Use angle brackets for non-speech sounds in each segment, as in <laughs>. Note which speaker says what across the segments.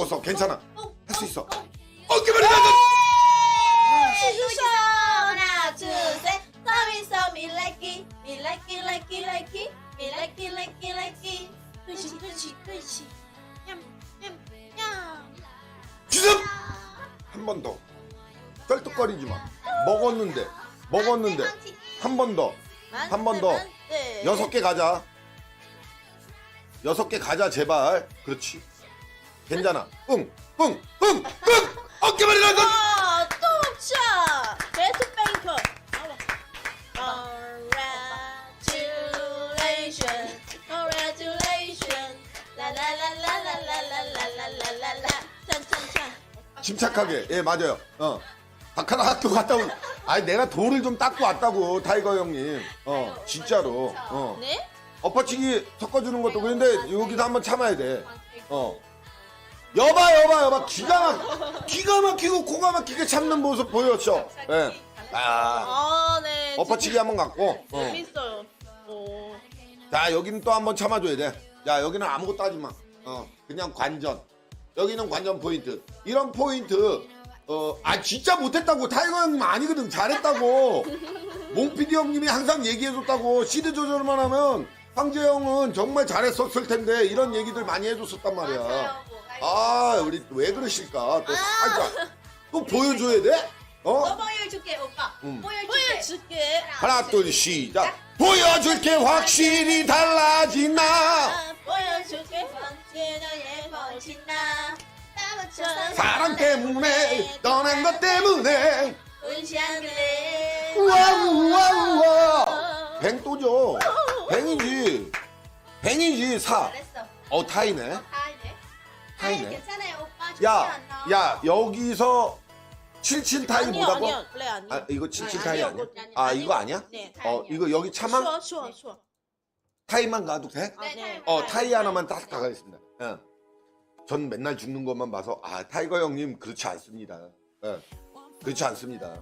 Speaker 1: 먹었어. 괜찮아.
Speaker 2: 어,
Speaker 1: 할수 있어.
Speaker 2: 어, 어.
Speaker 1: 어깨머리 나가.
Speaker 2: 시수서 하나 둘셋 서민서 밀라키 밀라키 라키 라키 밀라키 라키 라키 뚜시 뚜시 뚜시 냠냠냠
Speaker 1: 주섬. 한번 더. 쩔뚝거리지 마. 먹었는데. 먹었는데. 한 번 더. 한번 더. 여섯 개 가자. 여섯 개 가자 제발. 그렇지. 괜찮아. 응, 응, 응, 응. 어깨머리 나가.
Speaker 2: 아, 또 차. 베스트 뱅커. Congratulations. Congratulations. 라라라라라라라라라라라. 짠짠짠.
Speaker 1: 침착하게. 예, 맞아요. 어. 박하나 학교 갔다 온. 아니 내가 돌을 좀 닦고 왔다고 타이거 형님. 어, 진짜로. 어.
Speaker 2: 네?
Speaker 1: 엎어치기 섞어주는 것도 그런데 여기서 한번 참아야 돼. 어. 여봐 여봐 여봐 기가 막 기가 막히고 고가 막히게 참는 모습 보였죠. 예. 아.
Speaker 2: 아, 네.
Speaker 1: 엎어치기 한번 갖고. 어.
Speaker 2: 재밌어요. 오.
Speaker 1: 자 여기는 또 한번 참아줘야 돼. 야 여기는 아무것도 하지 마. 어 그냥 관전. 여기는 관전 포인트. 이런 포인트. 어아 진짜 못했다고 타이거 형님 아니거든 잘했다고. <laughs> 몽피디 형님이 항상 얘기해줬다고 시드 조절만 하면 황재 형은 정말 잘했었을 텐데 이런 얘기들 많이 해줬었단 말이야. 아 우리 왜 그러실까? 또 살짝 또 보여줘야 돼?
Speaker 2: 너
Speaker 1: 어?
Speaker 2: 보여줄게, 오빠.
Speaker 1: 음.
Speaker 2: 보여줄게. 보여줄게.
Speaker 1: 하나 둘 시작. 보여줄게 확실히 달라진 나.
Speaker 2: 아, 보여줄게. 언제 너의 멋진나. 따붙여서
Speaker 1: 사랑 때문에 떠난 것 때문에
Speaker 2: 운시하네.
Speaker 1: 우와 우와 우와 뱅 또죠 뱅이지 뱅이지 사.
Speaker 2: 잘했어.
Speaker 1: 어 타이네
Speaker 2: 괜찮아요, 오빠. 좋지 않아?
Speaker 1: 야야 여기서 77 타이
Speaker 2: 아니요, 아니요. 아
Speaker 1: 이거 77 타이
Speaker 2: 아니요,
Speaker 1: 아니야?
Speaker 2: 그거 아니요.
Speaker 1: 아 이거 아니야?
Speaker 2: 네.
Speaker 1: 어 이거 여기 차만
Speaker 2: 추워, 추워, 추워.
Speaker 1: 타이만 가도 돼?
Speaker 2: 아, 네.
Speaker 1: 어 타이 하나만 딱 가겠습니다. 예. 전 맨날 죽는 것만 봐서 아 타이거 형님 그렇지 않습니다. 예. 그렇지 않습니다.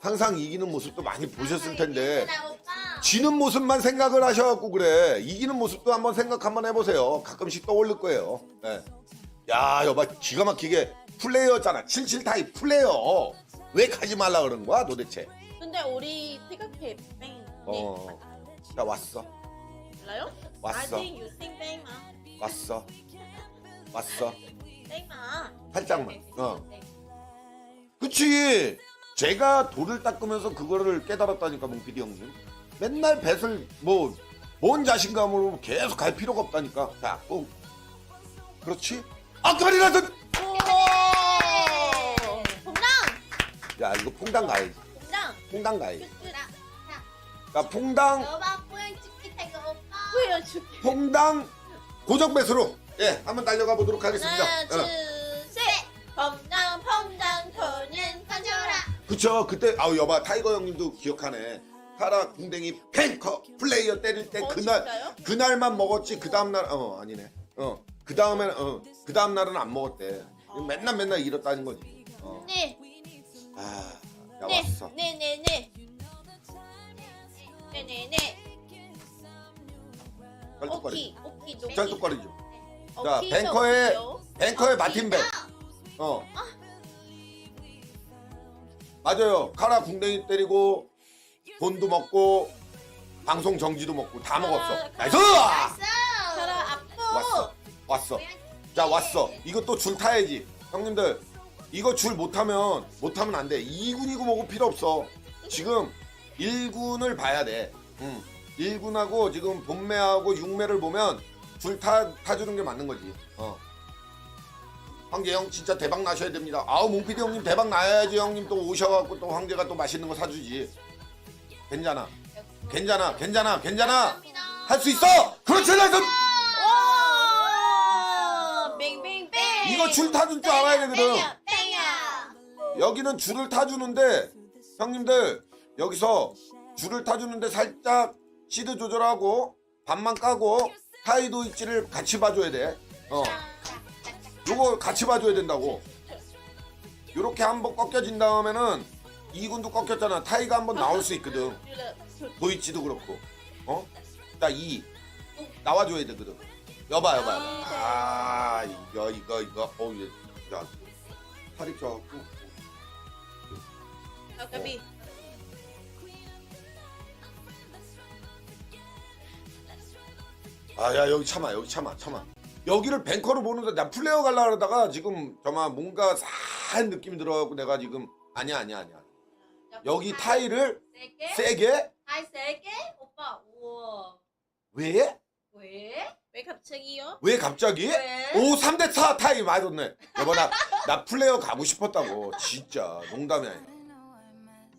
Speaker 1: 항상 이기는 모습도 많이 보셨을 텐데
Speaker 2: 괜찮아, 오빠.
Speaker 1: 지는 모습만 생각을 하셔갖고 그래. 이기는 모습도 한번 생각 한번 해보세요. 가끔씩 떠올릴 거예요. 예. 야 여봐 기가 막히게 플레이어잖아. 77 타이 플레이어. 왜 가지 말라 그런 거야 도대체?
Speaker 2: 근데 우리 생각해, 뱅.
Speaker 1: 어. 자 왔어.
Speaker 2: 몰라요?
Speaker 1: 왔어.
Speaker 2: I think you think 뱅마.
Speaker 1: 왔어. 왔어.
Speaker 2: 뱅마.
Speaker 1: 살짝만. 어. 그치. 제가 돌을 닦으면서 그거를 깨달았다니까 몽피디 형님. 맨날 뱃을 뭐 뭔 자신감으로 계속 갈 필요가 없다니까. 자, 뿡. 그렇지. 아까리라도
Speaker 2: 오! 봉당!
Speaker 1: 야 이거 퐁당 가야지.
Speaker 2: 봉당!
Speaker 1: 퐁당 가야지.
Speaker 2: 자,
Speaker 1: 퐁당
Speaker 2: 태그 오빠.
Speaker 1: 퐁당 고정 배수로 예 한번 달려가 보도록 하겠습니다.
Speaker 2: 하나, 둘,
Speaker 1: 어.
Speaker 2: 셋! 펑당, 펑당, 토는 던져라.
Speaker 1: 그쵸 그때 아우 여봐 타이거 형님도 기억하네 타라 궁뎅이 팽커 플레이어 때릴 때
Speaker 2: 어,
Speaker 1: 그날
Speaker 2: 진짜요?
Speaker 1: 그날만 먹었지 그 다음날 어 아니네 어 그 다음에는 어 그 다음 날은 안 먹었대. 맨날 맨날 이렇다는 거지. 어.
Speaker 2: 네, 네,
Speaker 1: 왔어.
Speaker 2: 네, 네, 네. 네, 네, 네.
Speaker 1: 쩔뚝거리
Speaker 2: 오키, 오키, 노키.
Speaker 1: 쩔뚝거리죠. 자 뱅커의. 뱅커의. 마틴백 어. 맞아요. 카라 궁뎅이 때리고 돈도 먹고 방송 정지도 먹고 다 먹었어. 나이스!
Speaker 2: 가라, 앞으로.
Speaker 1: 왔어. 자 왔어. 이거 또 줄 타야지. 형님들 이거 줄 못하면 못하면 안 돼. 2군이고 뭐고 필요 없어. 지금 1군을 봐야 돼. 응. 1군하고 지금 본매하고 6매를 보면 줄 타, 타주는 게 맞는 거지. 어. 황재형 진짜 대박 나셔야 됩니다. 아우 몽피디 형님 대박 나야지. 형님 또 오셔갖고 또 황재가 또 맛있는 거 사주지. 괜찮아. 괜찮아. 괜찮아. 괜찮아. 할 수 있어! 그렇지 나이스
Speaker 2: 와! 뱅뱅뱅.
Speaker 1: 이거 줄 타줄 줄 알아야 되거든. 여기는 줄을 타주는데 형님들 여기서 줄을 타주는데 살짝 시드 조절하고 반만 까고 타이도 입지를 같이 봐줘야 돼. 어, 요거 같이 봐줘야 된다고. 요렇게 한번 꺾여진 다음에는 2군도 꺾였잖아. 타이가 한번 나올 수 있거든. 도이치도 그렇고. 어? 자, 2. 나와줘야 되거든. 여봐 여봐 여봐 아 이거 이거 이거 어우 야 팔이 쪄갖고
Speaker 2: 아 까비.
Speaker 1: 아야 여기 참아 여기 참아 참아 여기를 뱅커로 보는데 나 플레이어 갈라 그러다가 지금 정말 뭔가 싸한 느낌이 들어갖고 내가 지금 아니야 아니야 아니야 여기 타일을
Speaker 2: 세게?
Speaker 1: 세게
Speaker 2: 타이 세게? 오빠 우와.
Speaker 1: 왜?
Speaker 2: 왜? 왜 갑자기요?
Speaker 1: 왜 갑자기?
Speaker 2: 왜?
Speaker 1: 오 3대 4 타일 맞았네. 여보 나, 나 플레이어 가고 싶었다고. 진짜. 농담이 아니야.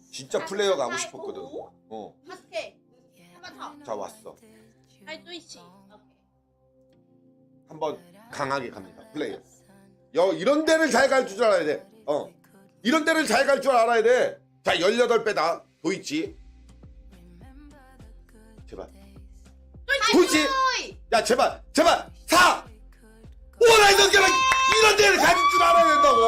Speaker 1: 진짜 플레이어 가고 싶었거든. 어,
Speaker 2: 하트. 한번 더.
Speaker 1: 자 왔어.
Speaker 2: 할도 있지. 오케이.
Speaker 1: 한번 강하게 갑니다. 플레이어. 여 이런 데를 잘 갈 줄 알아야 돼 어. 이런 데를 잘 갈 줄 알아야 돼 자 18배다. 도있지
Speaker 2: 어이!
Speaker 1: 야 제발 제발 4 오나 이런 데를 이런 데를 가질 줄 알아야 된다고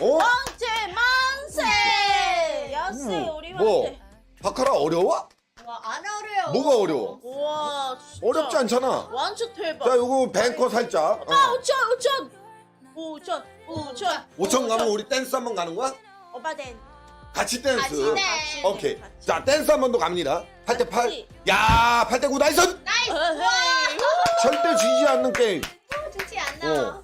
Speaker 2: 오!
Speaker 1: 어?
Speaker 2: 황제 만세! 야세
Speaker 1: 음,
Speaker 2: 우리
Speaker 1: 뭐. 바카라 어려워?
Speaker 2: 와, 안 어려워.
Speaker 1: 뭐가 어려워?
Speaker 2: 우와, 진짜.
Speaker 1: 어렵지 않잖아
Speaker 2: 완전 대박.
Speaker 1: 자 요거 뱅커 살짝 어.
Speaker 2: 아, 5천, 5천. 5천, 5천.
Speaker 1: 5천 가면 우리 댄스 한번 가는 거야?
Speaker 2: 오빠 댄.
Speaker 1: 같이 댄스
Speaker 2: 같이 댄스.
Speaker 1: 오케이
Speaker 2: 같이.
Speaker 1: 자 댄스 한 번 더 갑니다 8대 8
Speaker 2: 같이.
Speaker 1: 야 8대 9 나이스
Speaker 2: 나이스.
Speaker 1: 네.
Speaker 2: 와.
Speaker 1: 절대 지지 않는 게임
Speaker 2: 좋지 않나?
Speaker 1: 어.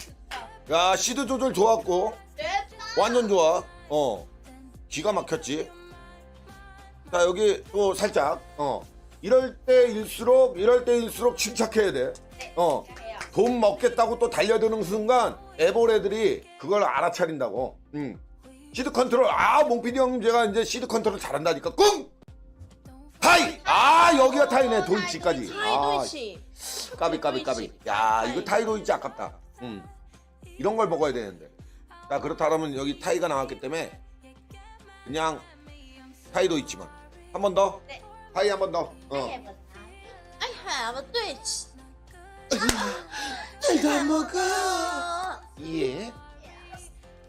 Speaker 1: 야 시드 조절 좋았고
Speaker 2: 됐다.
Speaker 1: 완전 좋아 어 기가 막혔지 자 여기 또 살짝 어 이럴 때일수록 이럴 때일수록 침착해야
Speaker 2: 네.
Speaker 1: 돼어
Speaker 2: 해요.
Speaker 1: 돈 먹겠다고 또 달려드는 순간 애벌애들이 그걸 알아차린다고. 음. 시드 컨트롤. 아 몽피디 형님 제가 이제 시드 컨트롤 잘한다니까. 꿍! 타이! 아 여기가 타이네 도이치까지. 아
Speaker 2: 타이도이치.
Speaker 1: 까비 까비 까비. 야 이거 타이. 도이치 아깝다. 음. 이런 걸 먹어야 되는데. 자 그렇다면 여기 타이가 나왔기 때문에 그냥 타이 도이치만. 한 번 더?
Speaker 2: 네.
Speaker 1: 타이 한 번 더. 어.
Speaker 2: I have a Twitch.
Speaker 1: 다 먹어.
Speaker 2: 어.
Speaker 1: 예.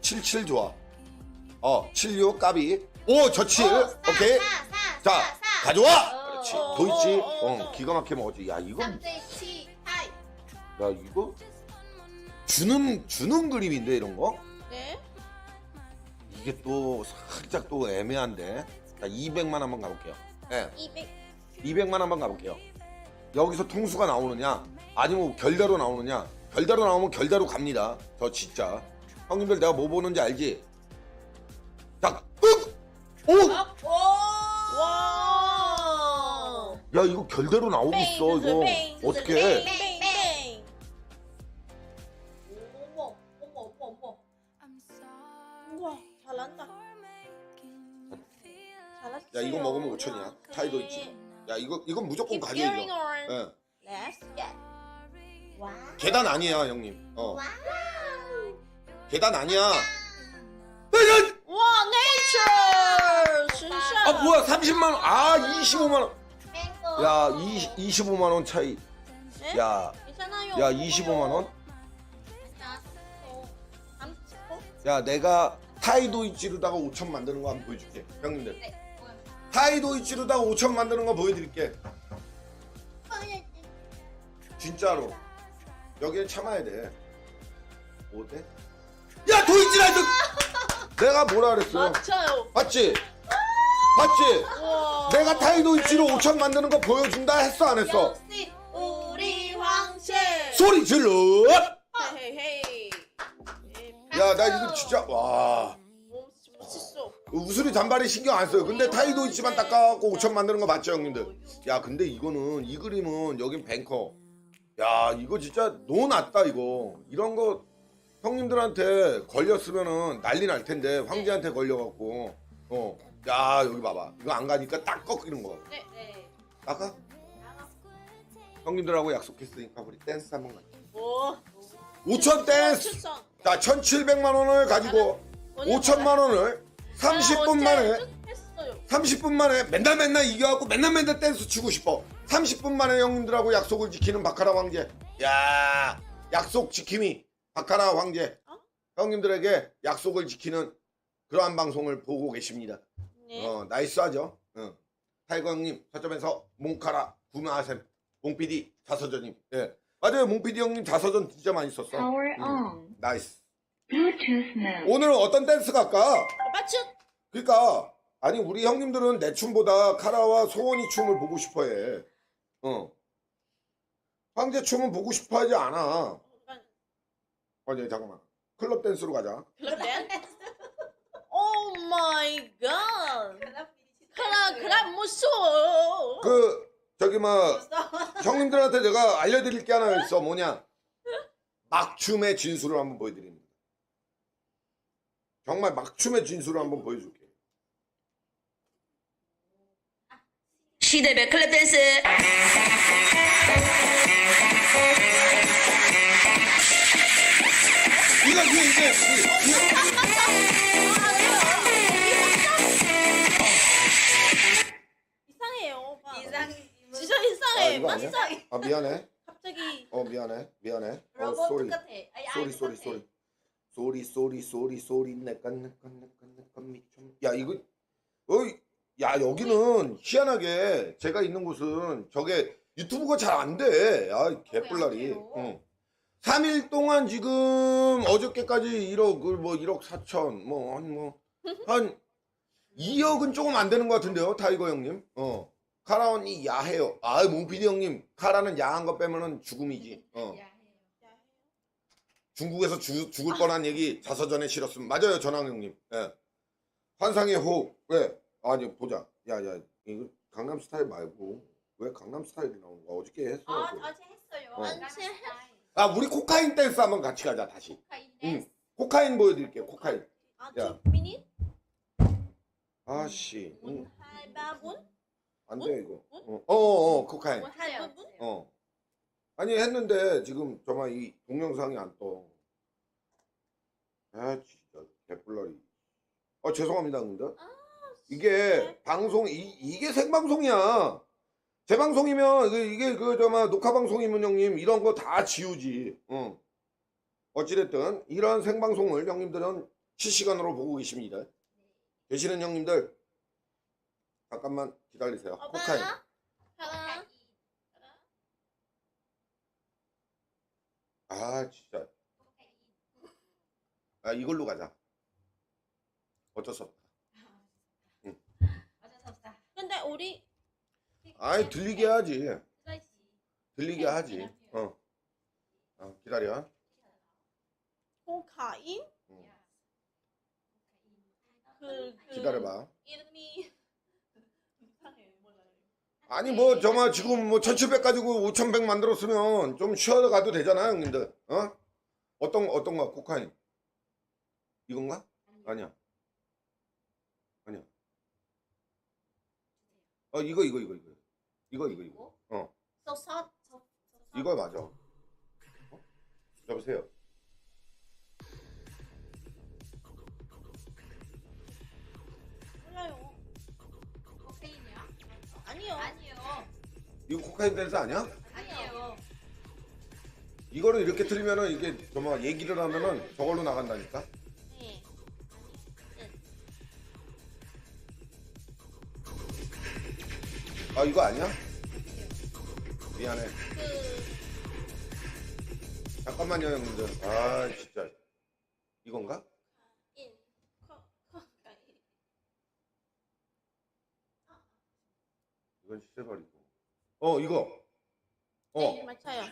Speaker 1: 77 좋아 어, 76 까비. 오, 저 7.
Speaker 2: 어, 사,
Speaker 1: 오케이. 자. 가져와.
Speaker 2: 어,
Speaker 1: 그렇지.
Speaker 2: 어,
Speaker 1: 도있지.
Speaker 2: 어, 어,
Speaker 1: 어, 기가 막히게 먹었지. 야, 이거, 야. 이거 주는 주는 그림인데 이런 거?
Speaker 2: 네.
Speaker 1: 이게 또 살짝 또 애매한데. 자, 200만 한번 가볼게요. 예.
Speaker 2: 200.
Speaker 1: 200만 한번 가볼게요. 여기서 통수가 나오느냐, 아니면 결대로 나오느냐. 결대로 나오면 결대로 갑니다. 저 진짜. 형님들 내가 뭐 보는지 알지? 자, 윽! 오!
Speaker 2: 와.
Speaker 1: 야 이거 결대로 나오고 있어 이거 어떻게 해?
Speaker 2: 뱅뱅. 어머, 어머, 어머, 어머. 우와, 잘한다. 잘했어.
Speaker 1: 야 이거 먹으면 5천이야 타이도 있지 야 이거 이건 무조건
Speaker 2: Keep going on.
Speaker 1: 예.
Speaker 2: Let's get. 와.
Speaker 1: 계단 아니야 형님 어
Speaker 2: 와.
Speaker 1: 계단 아니야 아 뭐야 30만 원 아 25만원
Speaker 2: 뱅거.
Speaker 1: 야 20, 25만 원 차이
Speaker 2: 네?
Speaker 1: 야
Speaker 2: 괜찮아요.
Speaker 1: 야 25만원
Speaker 2: 삼십오.
Speaker 1: 야 내가 타이도 이치로다가 5천 만드는 거 한번 보여줄게 형님들 타이도 이치로다가 5천 만드는 거 보여드릴게 진짜로 여기는 참아야 돼 어때? 야 도이치라이트 <laughs> 내가 뭐라 그랬어
Speaker 2: 맞아요.
Speaker 1: 봤지? 봤지?
Speaker 2: 와.
Speaker 1: 내가 타이도 이치로 5천 만드는 거 보여준다 했어 안 했어?
Speaker 2: 역시 우리 황제.
Speaker 1: 소리 질러
Speaker 2: 헤헤헤.
Speaker 1: 야 나 이거 진짜 와
Speaker 2: 오, 멋있어.
Speaker 1: 우수리 잔발이 신경 안 써요 근데 타이도 이치만 닦아갖고 5천 만드는 거 맞죠 형님들? 야 근데 이거는 이 그림은 여긴 뱅커 야 이거 진짜 노났다 이거 이런 거 형님들한테 걸렸으면은 난리 날 텐데 황제한테 걸려갖고 어 야 여기 봐봐 이거 안 가니까 딱 꺾이는 거
Speaker 2: 네, 네.
Speaker 1: 닦아? 형님들하고 약속했으니까 우리 댄스 한번 가자
Speaker 2: 오.
Speaker 1: 5천 댄스
Speaker 2: 추천.
Speaker 1: 자 1,700만 원을 가지고 5천만 원을 30분 만에
Speaker 2: 했어요.
Speaker 1: 30분 만에 맨날 맨날 이겨갖고 맨날 맨날 댄스 추고 싶어 30분 만에 형님들하고 약속을 지키는 바카라 황제 야 약속 지킴이 바카라 황제
Speaker 2: 어?
Speaker 1: 형님들에게 약속을 지키는 그러한 방송을 보고 계십니다
Speaker 2: 네.
Speaker 1: 어 나이스하죠 어. 타이거 형님 서점에서 몽카라 구매하셈 몽피디 자서전님 예. 맞아요 몽피디 형님 자서전 진짜 많이 썼어
Speaker 3: Power
Speaker 1: 음.
Speaker 3: on.
Speaker 1: 나이스
Speaker 3: Bluetooth mode.
Speaker 1: 오늘은 어떤 댄스 갈까?
Speaker 2: 오빠 춤.
Speaker 1: 그러니까 아니 우리 형님들은 내 춤보다 카라와 소원이 춤을 보고 싶어해 어 황제 춤은 보고 싶어하지 않아 아니 잠깐만 클럽 댄스로 가자
Speaker 2: 그래? 오 마이 갓. 그라 그라 무서워.
Speaker 1: 그 저기 뭐 형님들한테 내가 알려드릴 게 하나 있어. 뭐냐? 막춤의 진수를 한번 보여드립니다. 정말 막춤의 진수를 한번 보여줄게.
Speaker 4: 시대별 클럽 댄스
Speaker 1: 거 아니야?
Speaker 2: 맞아.
Speaker 1: 아 미안해
Speaker 2: 갑자기
Speaker 1: 어 미안해 미안해 어
Speaker 5: 로봇
Speaker 1: 쏘리
Speaker 5: 같아. 아니,
Speaker 1: 쏘리
Speaker 5: 아이
Speaker 1: 쏘리
Speaker 5: 똑같아.
Speaker 1: 쏘리 쏘리 쏘리 쏘리 쏘리 내가 내가 내가 내가 미쳐 야 이거 어이 야 여기는 희한하게 제가 있는 곳은 저게 유튜브가 잘 안돼야 개뿔날이
Speaker 5: 왜안 돼요?
Speaker 1: 응. 3일 동안 지금 어저께까지 1억 그뭐 1억 4천 뭐 한 뭐 한 <laughs> 2억은 조금 안 되는 것 같은데요 타이거 형님 어 카라 언니 야해요 아 몽피디 형님 카라는 야한 거 빼면은 죽음이지 어
Speaker 5: 야,
Speaker 1: 중국에서 죽, 죽을 뻔한 얘기 자서전에 실었으면 맞아요 전황 형님 예. 환상의 호흡 왜 아니 보자 야 야 이거 강남 스타일 말고 왜 강남 스타일이 나오는 거야 어저께 했어
Speaker 5: 아. 어제 했어요.
Speaker 1: 어.
Speaker 5: 어제
Speaker 1: 아 우리 코카인 댄스 한번 같이 가자 다시
Speaker 5: 코카인
Speaker 1: 응.
Speaker 5: 댄스.
Speaker 1: 코카인 보여드릴게요 코카인
Speaker 2: 아,
Speaker 1: 야.
Speaker 2: 두 미닛?
Speaker 1: 아씨 응. 안 돼 이거.
Speaker 2: 응?
Speaker 1: 어어어 어, 코카인
Speaker 2: 할바분?
Speaker 1: 어. 아니 했는데 지금 정말 이 동영상이 안 떠 아 진짜 개뿔나리 아 죄송합니다 근데 이게 방송 이, 이게 생방송이야. 재방송이면 이게, 이게 그 저마 녹화 방송이면 형님 이런 거 다 지우지. 응. 어찌됐든 이런 생방송을 형님들은 실시간으로 보고 계십니다. 계시는 형님들 잠깐만 기다리세요. 코카인
Speaker 2: 하나.
Speaker 1: 아 진짜 아 이걸로 가자 어쩔 수 없다
Speaker 5: 어쩔 수 없다.
Speaker 2: 근데 우리
Speaker 1: 아이 들리게 하지. 들리게 하지 어, 어 기다려
Speaker 2: 코카인?
Speaker 1: 응.
Speaker 2: 그, 그
Speaker 1: 기다려봐
Speaker 2: 이름이.
Speaker 1: 아니 뭐 정말 지금 뭐 1700 가지고 5100 만들었으면 좀 쉬어가도 되잖아 형님들. 어? 어떤 어떤 거 코카인? 이건가? 아니야. 아니야. 어 이거 이거 이거 이거. 이거 이거 이거. 어. 이거 맞아. 어? 여보세요.
Speaker 2: 아니요.
Speaker 5: 아니요.
Speaker 1: 이거 코카인 댄스 아니야?
Speaker 5: 아니에요.
Speaker 1: 이거를 이렇게 틀면은 이게 정말 얘기를 하면은 저걸로 나간다니까
Speaker 2: 네.
Speaker 1: 아 이거 아니야? 미안해
Speaker 2: 그
Speaker 1: 잠깐만요 형님들 아 진짜 이건가?
Speaker 2: 인. 코 코카인.
Speaker 1: 이건 시세버리고. 어 이거. 어.
Speaker 2: 네, 맞아요.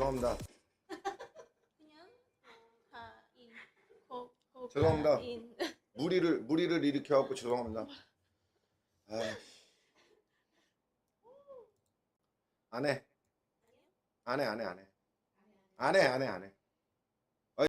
Speaker 1: 죄송합니다
Speaker 2: 그냥 코카인. 코 코카인.
Speaker 1: 죄송합니다. 무리를 무리를 일으켜 갖고 죄송합니다 아 안해 안 해 안 해 안 해 안 해 안 해 안 해